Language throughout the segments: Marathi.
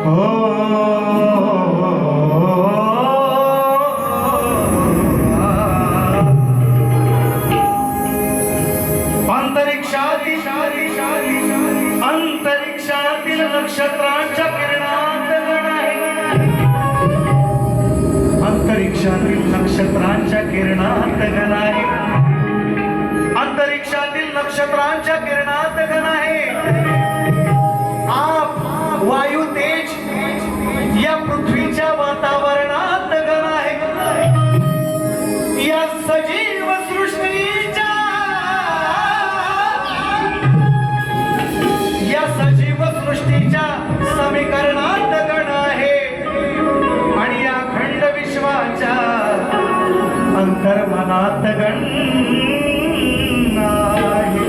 अंतरिक्षातील नक्षत्रांच्या किरणात अंतरिक्षातील नक्षत्रांच्या किरणात गण आहे. अंतरिक्षातील नक्षत्रांच्या किरणात गण आहे. आप वायू तेज या पृथ्वीच्या वातावरणात गण आहे. या सजीव सृष्टीच्या या सजीव सृष्टीच्या समीकरणात गण आहे. आणि या खंड विश्वाच्या अंतर्मनात गण आहे.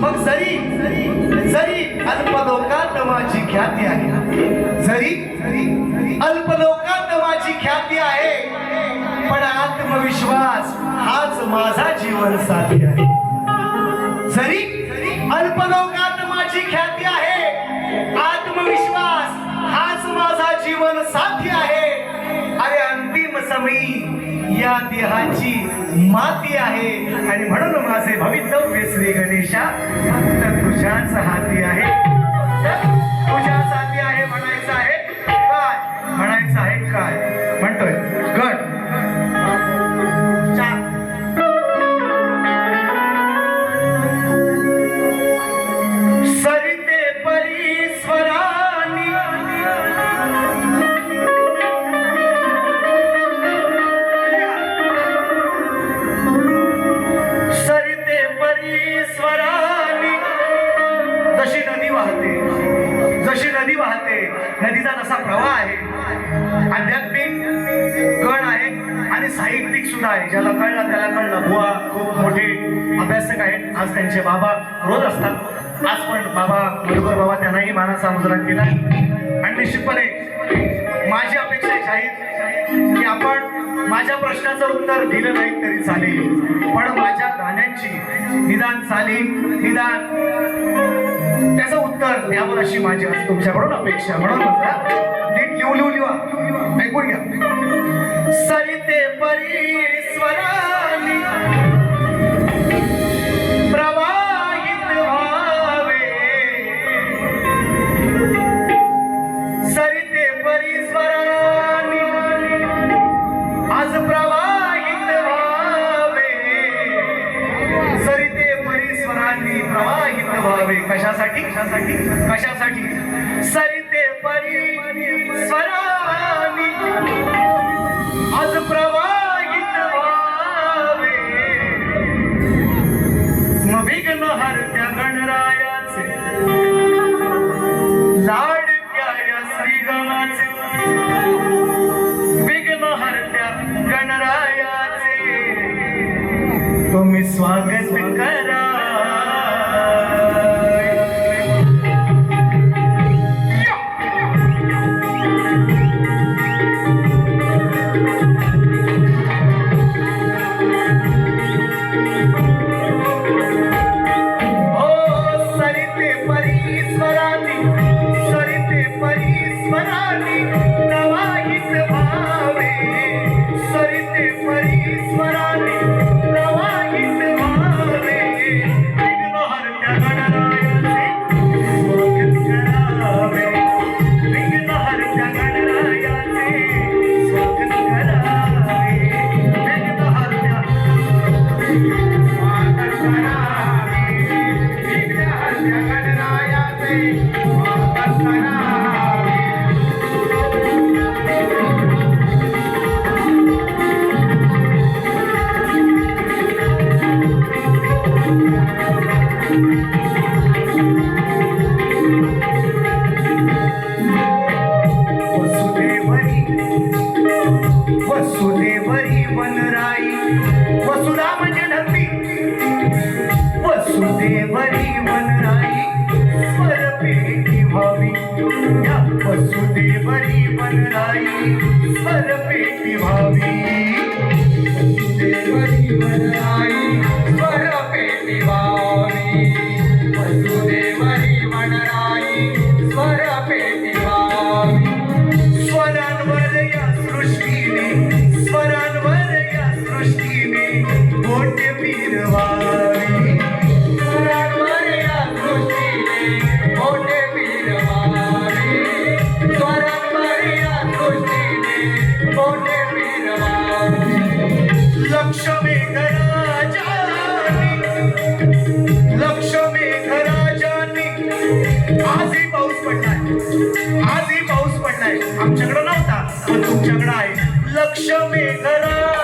मग जरी जरी अल्पलोकात माझी ख्याती आहे. जरी लोकांना माझी ख्याती आहे. पण आत्मविश्वास हाच माझा जीवन साथी आहे. जरी अल्पलोकात माझी ख्याती आहे आत्मविश्वास हाच माझा जीवन साथी आहे. अरे अंतिम समयी या देहाची माती आहे. आणि म्हणून माझे भवितव्य श्री गणेशा फक्त तुझ्याच हाती आहे. वाहते. नदीचा जसा प्रवाह आहे. आध्यात्मिक गण आहे आणि साहित्यिक सुद्धा आहे. ज्याला कळलं त्याला कळलं. बुवा खूप मोठे अभ्यासक आहेत. आज त्यांचे बाबा रोज असतात. आज पण बाबा बरोबर बाबा त्यांनाही मानाचा मुजरा केला. आणि निश्चितपणे माझी अपेक्षा आहे शाहीर की आपण माझ्या प्रश्नाचं उत्तर दिलं नाही तरी चालेल. पण माझ्या गाण्यांची निदान चाली निदान त्याचं उत्तर द्यावं अशी माझी आज तुमच्याकडून अपेक्षा. म्हणून नीट लिहू लिहू लिहा. ऐकून घ्या. सरिते परीश्वरानी प्रवाहित स्वागत करा वसुदे बरी बनराई सर पेटी भावी. वसुदेवरी बनराई सर पेटी भावी. वसुदेवरी बनराई सर पेटी भावी. स्वरांवर या सृष्टीने स्वरांवर या सृष्टीने मोठे पीरवा लक्ष लक्ष पाऊस पडलाय. आजही पाऊस आमच्याकडे नव्हता पण तुमच्याकडं आहे. लक्ष मेघराज